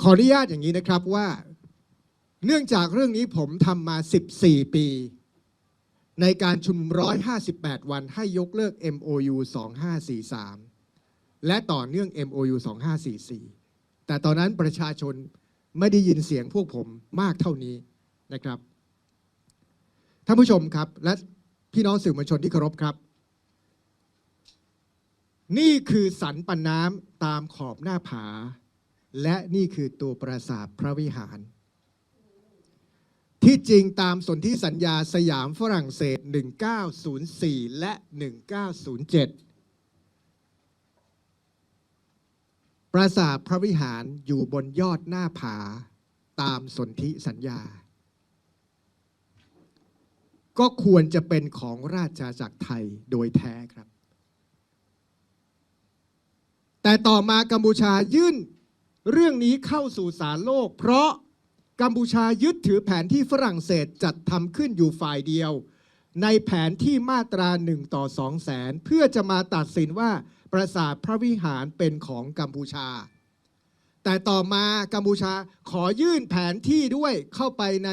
ขออนุญาตอย่างนี้นะครับว่า เนื่องจากเรื่องนี้ผมทำมา 14 ปี ในการชุมนุม158 วันให้ยกเลิก MOU 2543 และต่อเนื่อง MOU 2544 แต่ตอนนั้นประชาชนไม่ได้ยินเสียงพวกผมมากเท่านี้นะครับท่านผู้ชมครับ และพี่น้องสื่อมวลชนที่เคารพครับ นี่คือสันปันน้ำตามขอบหน้าผา และนี่คือตัวปราสาทพระวิหาร ที่จริงตามสนธิสัญญาสยามฝรั่งเศส 1904 และ 1907 ปราสาทพระวิหารอยู่บนยอดหน้าผาตามสนธิสัญญา ก็ควรจะเป็นของราชอาณาจักรไทยโดยแท้ครับ แต่ต่อมากัมพูชายื่น เรื่องนี้เข้าสู่ศาลโลก เพราะกัมพูชายึดถือแผนที่ฝรั่งเศสจัดทำขึ้นอยู่ฝ่ายเดียว ในแผนที่มาตราหนึ่งต่อสองแสนเพื่อจะมาตัดสินว่าปราสาทพระวิหารเป็นของกัมพูชา แต่ต่อมากัมพูชาขอยื่นแผนที่ด้วยเข้าไปใน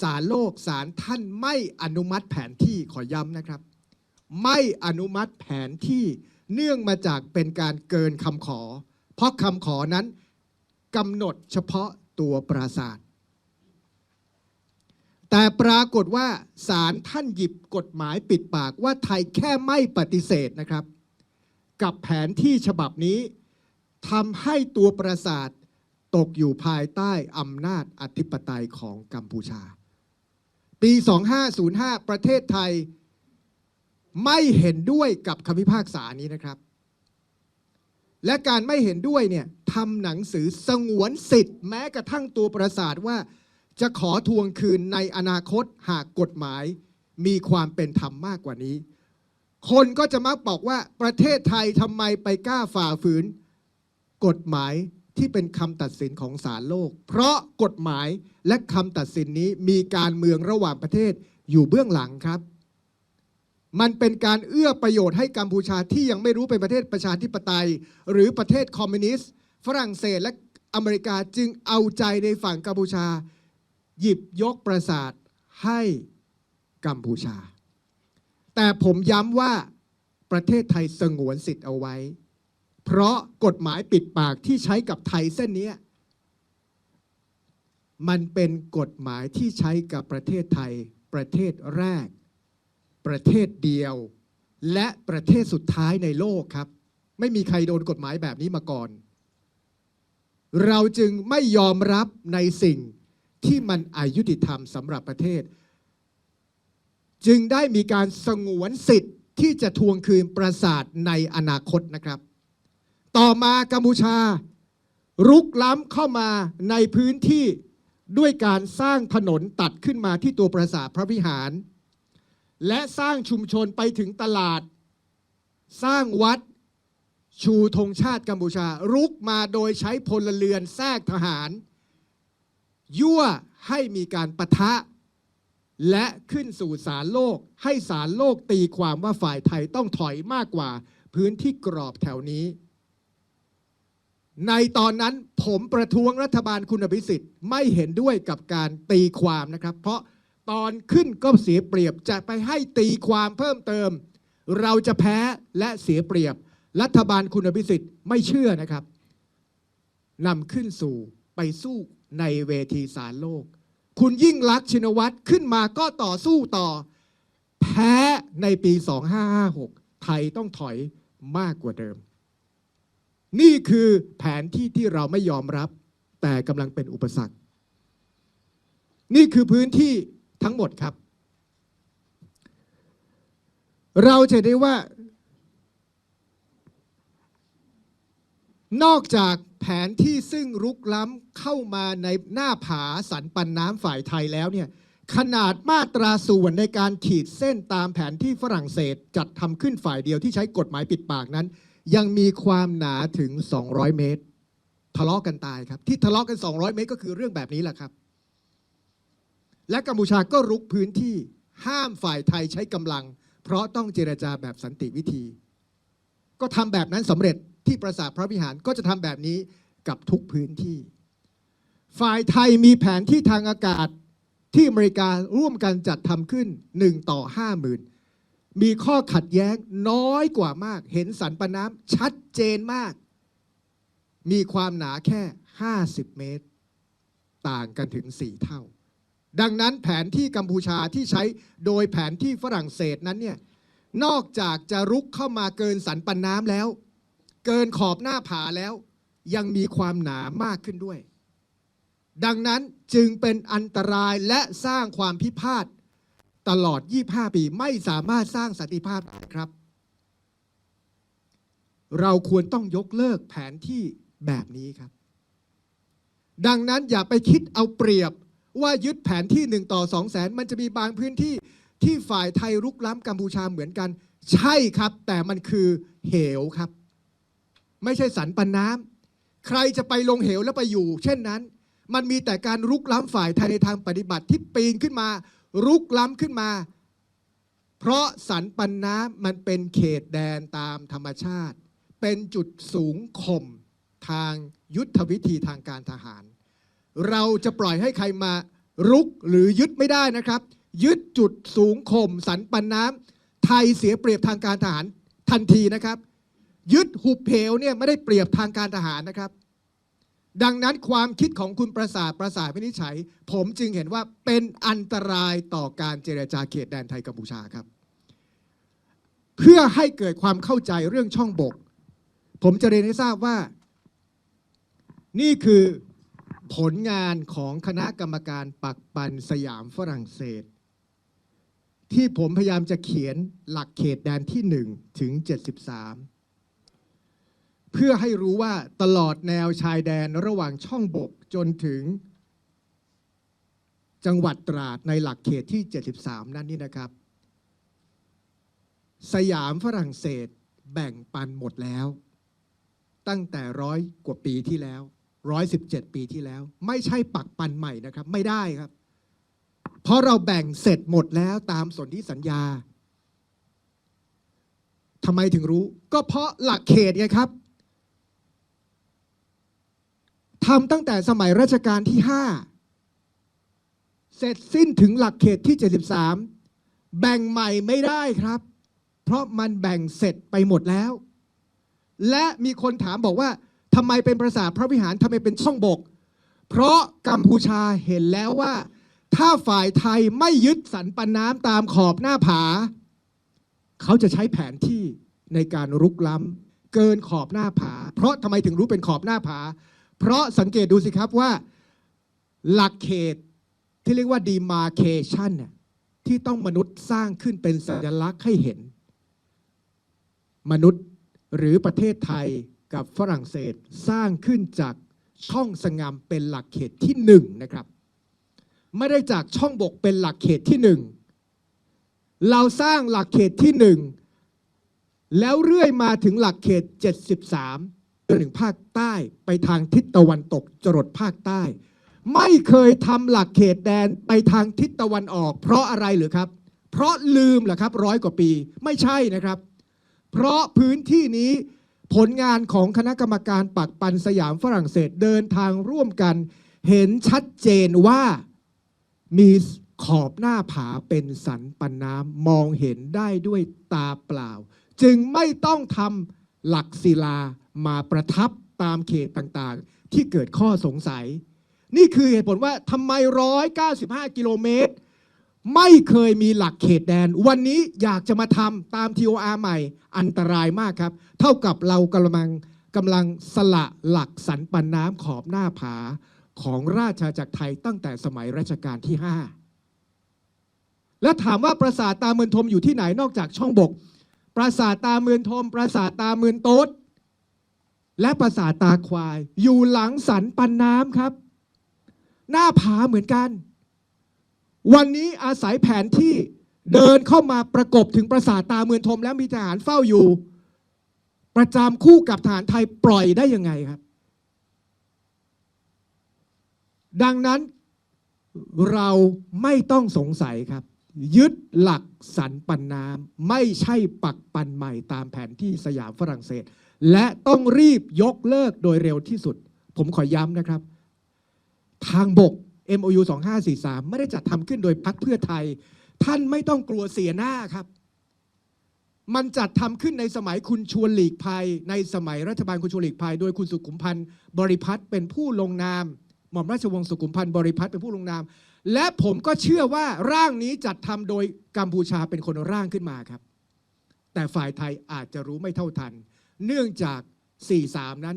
ศาลโลกศาลท่านไม่อนุมัติแผนที่ขอย้ำนะครับ ไม่อนุมัติแผนที่เนื่องมาจากเป็นการเกินคำขอ เพราะคำขอนั้นกำหนดเฉพาะตัวปราสาทแต่ปรากฏว่าศาลท่านหยิบกฎหมายปิดปากว่าไทยแค่ไม่ปฏิเสธนะครับ กับแผนที่ฉบับนี้ทำให้ตัวปราสาทตกอยู่ภายใต้อำนาจอธิปไตยของกัมพูชา ปี 2505 ประเทศไทยไม่เห็นด้วยกับคำพิพากษานี้นะครับ และการไม่เห็นด้วยเนี่ยทำหนังสือสงวนสิทธิ์ แม้กระทั่งตัวประสาทว่า จะขอทวงคืนในอนาคตหากกฎหมาย มีความเป็นธรรมมากกว่านี้ คนก็จะมักบอกว่าประเทศไทยทำไมไปกล้าฝ่าฝืน กฎหมายที่เป็นคำตัดสินของศาลโลก เพราะกฎหมายและคำตัดสินนี้มีการเมืองระหว่างประเทศอยู่เบื้องหลังครับ มันเป็นการเอื้อประโยชน์ให้กัมพูชาที่ยังไม่รู้เป็นประเทศประชาธิปไตย หรือประเทศคอมมิวนิสต์ฝรั่งเศสและอเมริกาจึงเอาใจในฝั่งกัมพูชา หยิบยกปราสาทให้กัมพูชา แต่ผมย้ำว่าประเทศไทยสงวนสิทธิ์เอาไว้ เพราะกฎหมายปิดปากที่ใช้กับไทยเส้นนี้มันเป็นกฎหมายที่ใช้กับประเทศไทยประเทศแรก ประเทศเดียว และประเทศสุดท้ายในโลกครับ ไม่มีใครโดนกฎหมายแบบนี้มาก่อน เราจึงไม่ยอมรับในสิ่งที่มันอายุติธรรมสำหรับประเทศ จึงได้มีการสงวนสิทธิ์ที่จะทวงคืนปราสาทในอนาคตนะครับ ต่อมากัมพูชา รุกล้ำเข้ามาในพื้นที่ด้วยการสร้างถนนตัดขึ้นมาที่ตัวปราสาทพระวิหาร และสร้างชุมชนไปถึงตลาด สร้างวัดชูธงชาติกัมพูชา รุกมาโดยใช้พลเรือนแทรกทหาร ยั่วให้มีการปะทะ และขึ้นสู่ศาลโลก ให้ศาลโลกตีความว่าฝ่ายไทยต้องถอยมากกว่าพื้นที่กรอบแถวนี้ ในตอนนั้นผมประท้วงรัฐบาลคุณอภิสิทธิ์ไม่เห็นด้วยกับการตีความนะครับ เพราะ ตอนขึ้นก็เสียเปรียบจะไปให้ตีความเพิ่มเติม เราจะแพ้และเสียเปรียบ รัฐบาลคุณอภิสิทธิ์ไม่เชื่อนะครับนำขึ้นสู่ไปสู้ในเวทีศาลโลก คุณยิ่งลักษณ์ชินวัตรขึ้นมาก็ต่อสู้ต่อ แพ้ในปี 2556 ไทยต้องถอยมากกว่าเดิม นี่คือแผนที่ที่เราไม่ยอมรับ แต่กำลังเป็นอุปสรรค นี่คือพื้นที่ ทั้งหมดครับ เราจะได้ว่า นอกจากแผนที่ซึ่งรุกล้ำเข้ามาในหน้าผาสันปันน้ำฝ่ายไทยแล้วเนี่ยขนาดมาตราส่วนในการขีดเส้นตามแผนที่ฝรั่งเศสจัดทำขึ้นฝ่ายเดียวที่ใช้กฎหมายปิดปากนั้น ยังมีความหนาถึง 200 เมตร ทะเลาะกันตายครับ ที่ทะเลาะกัน 200 เมตรก็คือเรื่องแบบนี้แหละครับ และกัมพูชาก็รุกพื้นที่ห้ามฝ่ายไทยใช้กำลัง เพราะต้องเจรจาแบบสันติวิธี ก็ทำแบบนั้นสำเร็จที่ปราสาทพระวิหารก็จะทำแบบนี้กับทุกพื้นที่ ฝ่ายไทยมีแผนที่ทางอากาศที่อเมริการ่วมกันจัดทำขึ้น 1 ต่อ 50,000 มีข้อขัดแย้งน้อยกว่ามาก เห็นสันปะน้ำชัดเจนมาก มีความหนาแค่ 50 เมตร ต่างกันถึง 4 เท่า ดังนั้นแผนที่กัมพูชาที่ใช้โดยแผนที่ฝรั่งเศสนั้นเนี่ยนอกจากจะรุกเข้ามาเกินสันปันน้ำแล้ว เกินขอบหน้าผาแล้ว ยังมีความหนามากขึ้นด้วย ดังนั้นจึงเป็นอันตรายและสร้างความพิพาทตลอด 25 ปีไม่สามารถสร้างสันติภาพได้ครับ เราควรต้องยกเลิกแผนที่แบบนี้ครับ ดังนั้นอย่าไปคิดเอาเปรียบ ว่ายึดแผนที่หนึ่งต่อสองแสนมันจะมีบางพื้นที่ที่ฝ่ายไทยรุกล้ำกัมพูชาเหมือนกัน ใช่ครับ แต่มันคือเหวครับ ไม่ใช่สันปันน้ำใครจะไปลงเหวแล้วไปอยู่ เช่นนั้น มันมีแต่การรุกล้ำฝ่ายไทยในทางปฏิบัติที่ปีนขึ้นมา รุกล้ำขึ้นมา เพราะสันปันน้ำมันเป็นเขตแดนตามธรรมชาติ เป็นจุดสูงข่มทางยุทธวิธีทางการทหาร เราจะปล่อยให้ใครมารุกหรือยึดไม่ได้นะครับ ยึดจุดสูงข่มสันปันน้ำไทยเสียเปรียบทางการทหารทันทีนะครับ ยึดหุบเหวเนี่ยไม่ได้เปรียบทางการทหารนะครับ ดังนั้นความคิดของคุณประสาทประสาทวินิจฉัย ผมจึงเห็นว่าเป็นอันตรายต่อการเจรจาเขตแดนไทยกัมพูชาครับ เพื่อให้เกิดความเข้าใจเรื่องช่องบก ผมจะเรียนให้ทราบว่า นี่คือ ผลงานของคณะกรรมการปักปันสยามฝรั่งเศส ที่ผมพยายามจะเขียนหลักเขตแดนที่ 1 ถึง 73 เพื่อให้รู้ว่าตลอดแนวชายแดนระหว่างช่องบกจนถึง จังหวัดตราดในหลักเขตที่ 73 นั่นนี่นะครับ สยามฝรั่งเศสแบ่งปันหมดแล้ว ตั้งแต่ร้อยกว่าปีที่แล้ว 117 ปีที่แล้ว ไม่ใช่ปักปันใหม่นะครับ ไม่ได้ครับ เพราะเราแบ่งเสร็จหมดแล้วตามสนธิสัญญาทำไมถึงรู้ ก็เพราะหลักเขตไงครับทำตั้งแต่สมัยรัชกาลที่ 5 เสร็จสิ้นถึงหลักเขตที่ 73 แบ่งใหม่ไม่ได้ครับ เพราะมันแบ่งเสร็จไปหมดแล้ว และมีคนถามบอกว่า ทำไมเป็นปราสาทพระวิหารทำไมเป็นช่องบก เพราะกัมพูชาเห็นแล้วว่า ถ้าฝ่ายไทยไม่ยึดสันปันน้ำตามขอบหน้าผา เขาจะใช้แผนที่ในการรุกล้ำเกินขอบหน้าผา เพราะทำไมถึงรู้เป็นขอบหน้าผา เพราะสังเกตดูสิครับว่า หลักเขตที่เรียกว่า demarcation เนี่ยที่ต้องมนุษย์สร้างขึ้นเป็นสัญลักษณ์ให้เห็น มนุษย์หรือประเทศไทย กับฝรั่งเศสสร้างขึ้นจากช่องสงามเป็นหลักเขตที่หนึ่งนะครับ ไม่ได้จากช่องบกเป็นหลักเขตที่หนึ่งเราสร้างหลักเขตที่หนึ่งแล้วเรื่อยมาถึงหลักเขต 73จนถึงภาคใต้ไปทางทิศตะวันตกจรดภาคใต้ ไม่เคยทำหลักเขตแดนไปทางทิศตะวันออก เพราะอะไรหรือครับ เพราะลืมเหรอครับร้อยกว่าปีไม่ใช่นะครับ เพราะพื้นที่นี้ ผลงานของคณะกรรมการปักปันสยามฝรั่งเศสเดินทางร่วมกัน เห็นชัดเจนว่ามีขอบหน้าผาเป็นสันปันน้ำมองเห็นได้ด้วยตาเปล่า จึงไม่ต้องทำหลักศิลามาประทับตามเขตต่างๆ ที่เกิดข้อสงสัย นี่คือเหตุผลว่าทำไม 195 กิโลเมตร ไม่เคยมีหลักเขตแดน วันนี้อยากจะมาทำตาม TOR ใหม่อันตรายมากครับ เท่ากับเรากำลังกำลังสละหลักสันปันน้ำขอบหน้าผาของราชอาณาจักรไทยตั้งแต่สมัยรัชกาลที่ 5 แล้วถามว่าปราสาทตาเมือนทมอยู่ที่ไหนนอกจากช่องบก ปราสาทตาเมือนทม ปราสาทตาเมือนโต๊ดและปราสาทตาควาย อยู่หลังสันปันน้ำครับ หน้าผาเหมือนกัน วันนี้อาศัยแผนที่เดินเข้ามาประกบถึงปราสาทตาเมือนทม แล้วมีทหารเฝ้าอยู่ ประจำคู่กับทหารไทยปล่อยได้ยังไงครับ ดังนั้นเราไม่ต้องสงสัยครับ ยึดหลักสันปันน้ำไม่ใช่ปักปันใหม่ตามแผนที่สยามฝรั่งเศส และต้องรีบยกเลิกโดยเร็วที่สุด ผมขอย้ำนะครับ ทางบก MOU 2543 ไม่ได้จัดทำขึ้นโดยพรรคเพื่อไทย ท่านไม่ต้องกลัวเสียหน้าครับ มันจัดทำขึ้นในสมัยคุณชวนหลีกภัย ในสมัยรัฐบาลคุณชวนหลีกภัย โดยคุณสุขุมพันธ์บริพัตรเป็นผู้ลงนาม หม่อมราชวงศ์สุขุมพันธ์บริพัตรเป็นผู้ลงนาม และผมก็เชื่อว่าร่างนี้จัดทำโดยกัมพูชาเป็นคนร่างขึ้นมาครับ แต่ฝ่ายไทยอาจจะรู้ไม่เท่าทัน เนื่องจาก 43 นั้น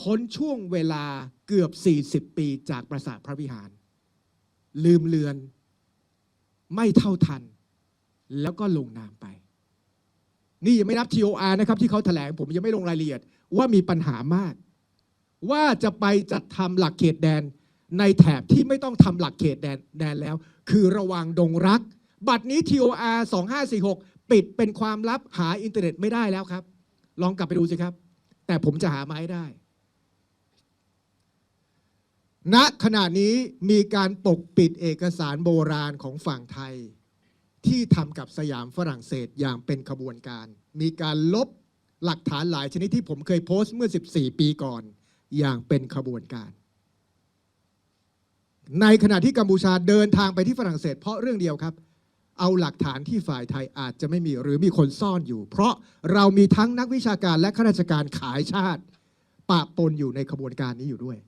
พ้นช่วงเวลาเกือบ 40 ปีจากปราสาทพระวิหาร ลืมเลือน ไม่เท่าทัน แล้วก็ลงนามไป นี่ยังไม่นับ TOR นะครับ ที่เขาแถลงผมยังไม่ลงรายละเอียด ว่ามีปัญหามาก ว่าจะไปจัดทำหลักเขตแดนในแถบที่ไม่ต้องทำหลักเขตแดนแดนแล้ว คือระวังดงรัก บัตรนี้ TOR 2546 ปิดเป็นความลับหาอินเทอร์เน็ตไม่ได้แล้วครับ ลองกลับไปดูสิครับ แต่ผมจะหามาให้ได้ ณขณะนี้มีการปกปิดเอกสารโบราณของฝั่งไทย ที่ทำกับสยามฝรั่งเศสอย่างเป็นขบวนการ มีการลบหลักฐานหลายชนิดที่ผมเคยโพสต์เมื่อ 14 ปีก่อนอย่างเป็นขบวนการ ในขณะที่กัมพูชาเดินทางไปที่ฝรั่งเศส เพราะเรื่องเดียวครับ เอาหลักฐานที่ฝ่ายไทยอาจจะไม่มีหรือมีคนซ่อนอยู่ เพราะเรามีทั้งนักวิชาการและข้าราชการขายชาติปะปนอยู่ในขบวนการนี้อยู่ด้วย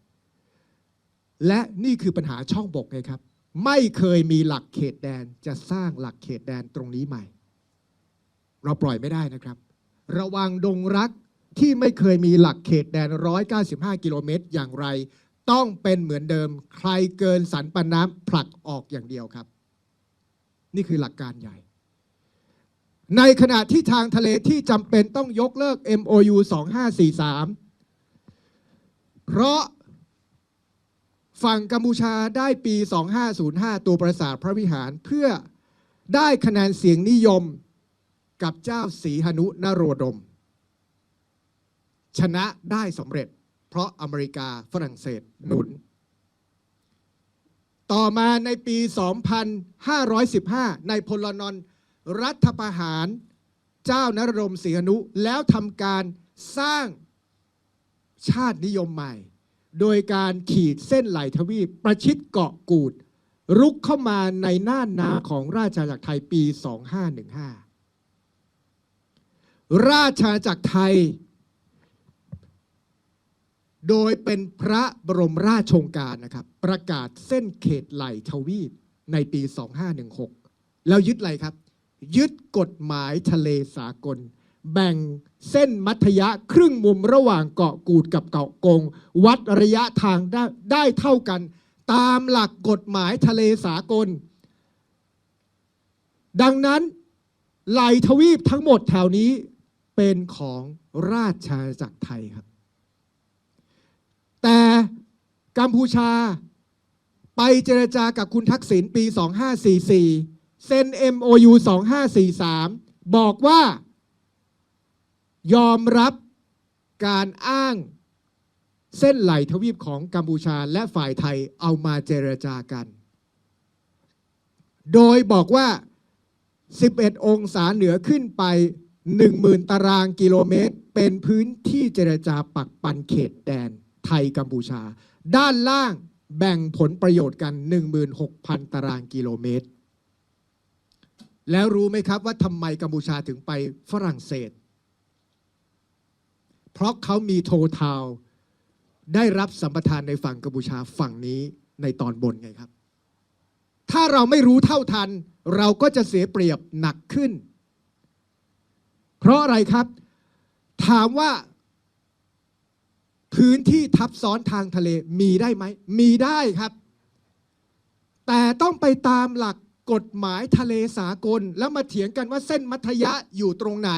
และนี่คือปัญหาช่องบกไงครับ ไม่เคยมีหลักเขตแดนจะสร้างหลักเขตแดนตรงนี้ใหม่ เราปล่อยไม่ได้นะครับ ระวังดงรักที่ไม่เคยมีหลักเขตแดน 195 กิโลเมตร อย่างไร ต้องเป็นเหมือนเดิม ใครเกินสันปันน้ำผลักออกอย่างเดียวครับ นี่คือหลักการใหญ่ ในขณะที่ทางทะเลที่จำเป็นต้องยกเลิก MOU 2543 เพราะ ฝั่งกัมพูชาได้ปี 2505 ตัวประสาทพระวิหารเพื่อได้คะแนนเสียงนิยมกับเจ้าสีหนุนโรดม ชนะได้สำเร็จ เพราะอเมริกาฝรั่งเศสหนุน ต่อมาในปี 2515 ในพลนอนรัฐประหารเจ้านรดมศรีหนุแล้วทำการสร้างชาตินิยมใหม่ โดยการขีดเส้นไหลทวีปประชิดเกาะกูด รุกเข้ามาในน่านน้ำของราชอาณาจักรไทยปี 2515 ราชอาณาจักรไทย โดยเป็นพระบรมราชโองการนะครับ ประกาศเส้นเขตไหลทวีปในปี 2516 แล้วยึดอะไรครับ ยึดกฎหมายทะเลสากล แบ่งเส้นมัธยะครึ่งมุมระหว่างเกาะกูดกับเกาะกง วัดระยะทางได้ได้เท่ากัน ตามหลักกฎหมายทะเลสากล ดังนั้นไหลทวีปทั้งหมดแถวนี้เป็นของราชอาณาจักรไทยครับ แต่กัมพูชาไปเจรจากับคุณทักษิณปี 2544 เซ็น MOU 2543 บอกว่า ยอมรับการอ้างเส้นไหลทวีปของกัมพูชาและฝ่ายไทยเอามาเจรจากัน โดยบอกว่า 11 องศาเหนือขึ้นไป 10,000 ตารางกิโลเมตร เป็นพื้นที่เจรจาปักปันเขตแดนไทยกัมพูชา ด้านล่างแบ่งผลประโยชน์กัน 16,000 ตารางกิโลเมตร แล้วรู้ไหมครับว่าทำไมกัมพูชาถึงไปฝรั่งเศส เพราะเขามีโททาวได้รับสัมปทานในฝั่งกัมพูชาฝั่งนี้ในตอนบนไงครับ ถ้าเราไม่รู้เท่าทัน เราก็จะเสียเปรียบหนักขึ้น เพราะอะไรครับ ถามว่า พื้นที่ทับซ้อนทางทะเลมีได้ไหม มีได้ครับ แต่ต้องไปตามหลักกฎหมายทะเลสากล แล้วมาเถียงกันว่าเส้นมัธยะอยู่ตรงไหน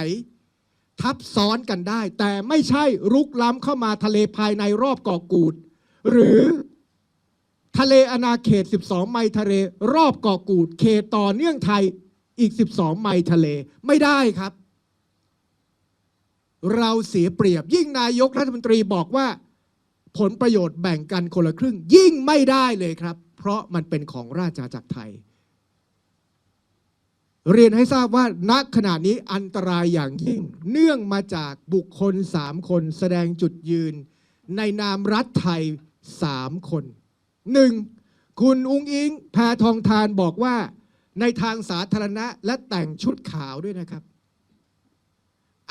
ทับซ้อนกันได้ แต่ไม่ใช่รุกล้ำเข้ามาทะเลภายในรอบเกาะกูด หรือทะเลอาณาเขต 12 ไมล์ทะเล รอบเกาะกูด เขตต่อเนื่องไทยอีก 12 ไมล์ทะเลไม่ได้ครับ เราเสียเปรียบยิ่งนายกรัฐมนตรีบอกว่า ผลประโยชน์แบ่งกันคนละครึ่ง ยิ่งไม่ได้เลยครับ เพราะมันเป็นของราชอาณาจักรไทย เรียนให้ทราบว่าณขณะนี้อันตรายอย่างยิ่ง เนื่องมาจากบุคคลสามคนแสดงจุดยืน ในนามรัฐไทยสามคนหนึ่งคุณอุ้งอิงแพทองทานบอกว่า ในทางสาธารณะและแต่งชุดขาวด้วยนะครับ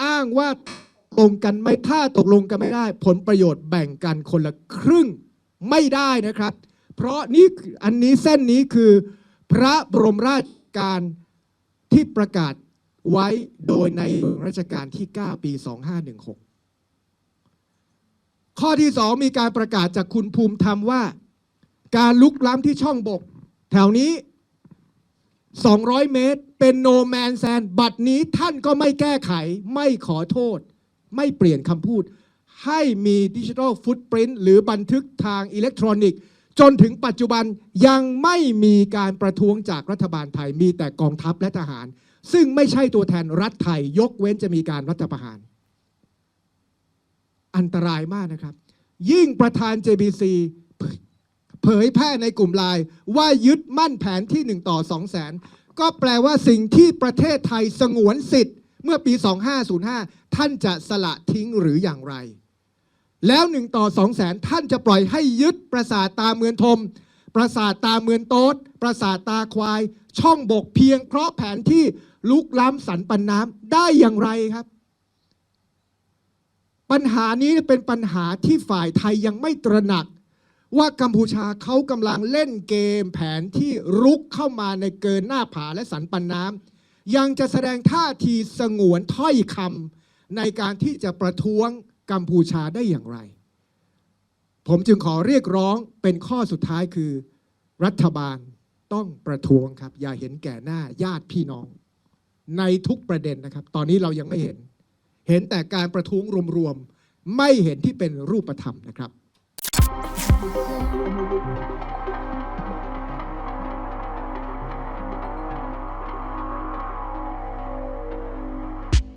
อ้างว่าตรงกันไม่ถ้าตกลงกันไม่ได้ ผลประโยชน์แบ่งกันคนละครึ่งไม่ได้นะครับ เพราะนี่อันนี้เส้นนี้คือ พระบรมราชการ ที่ประกาศไว้โดยในหลวงรัชกาลที่ 9 ปี 2516 ข้อที่สองมีการประกาศจากคุณภูมิธรรมว่า การลุกล้ำที่ช่องบก แถวนี้ 200 เมตร เป็นโนแมนแซนบัตรนี้ท่านก็ไม่แก้ไข ไม่ขอโทษ ไม่เปลี่ยนคำพูด ให้มีดิจิทัลฟุตปรินต์หรือบันทึกทางอิเล็กทรอนิกส์ จนถึงปัจจุบันยังไม่มีการประท้วงจากรัฐบาลไทยมีแต่กองทัพและทหาร ซึ่งไม่ใช่ตัวแทนรัฐไทย ยกเว้นจะมีการรัฐประหาร อันตรายมากนะครับ ยิ่งประธาน JBC เผยแพร่ในกลุ่มไลน์ว่ายึดมั่นแผนที่ 1 ต่อ2แสนก็แปลว่าสิ่งที่ประเทศไทยสงวนสิทธิ์ เมื่อปี 2505 ท่านจะสละทิ้งหรืออย่างไร แล้ว1ต่อ2แสนท่านจะปล่อยให้ยึดปราสาทตาเมืองทม ปราสาทตาเมืองโต๊ดปราสาทตาควาย ช่องบกเพียงเพราะแผนที่ลุกล้ำสันปันน้ำได้อย่างไรครับ ปัญหานี้เป็นปัญหาที่ฝ่ายไทยยังไม่ตระหนัก ว่ากัมพูชาเขากำลังเล่นเกมแผนที่รุกเข้ามาในเกินหน้าผาและสันปันน้ำยังจะแสดงท่าทีสงวนถ้อยคำในการที่จะประท้วง กัมพูชาได้อย่างไร ผมจึงขอเรียกร้องเป็นข้อสุดท้ายคือ รัฐบาลต้องประท้วงครับ อย่าเห็นแก่หน้าญาติพี่น้อง ในทุกประเด็นนะครับ ตอนนี้เรายังไม่เห็น เห็นแต่การประท้วงรวมๆไม่เห็นที่เป็นรูปธรรมนะครับ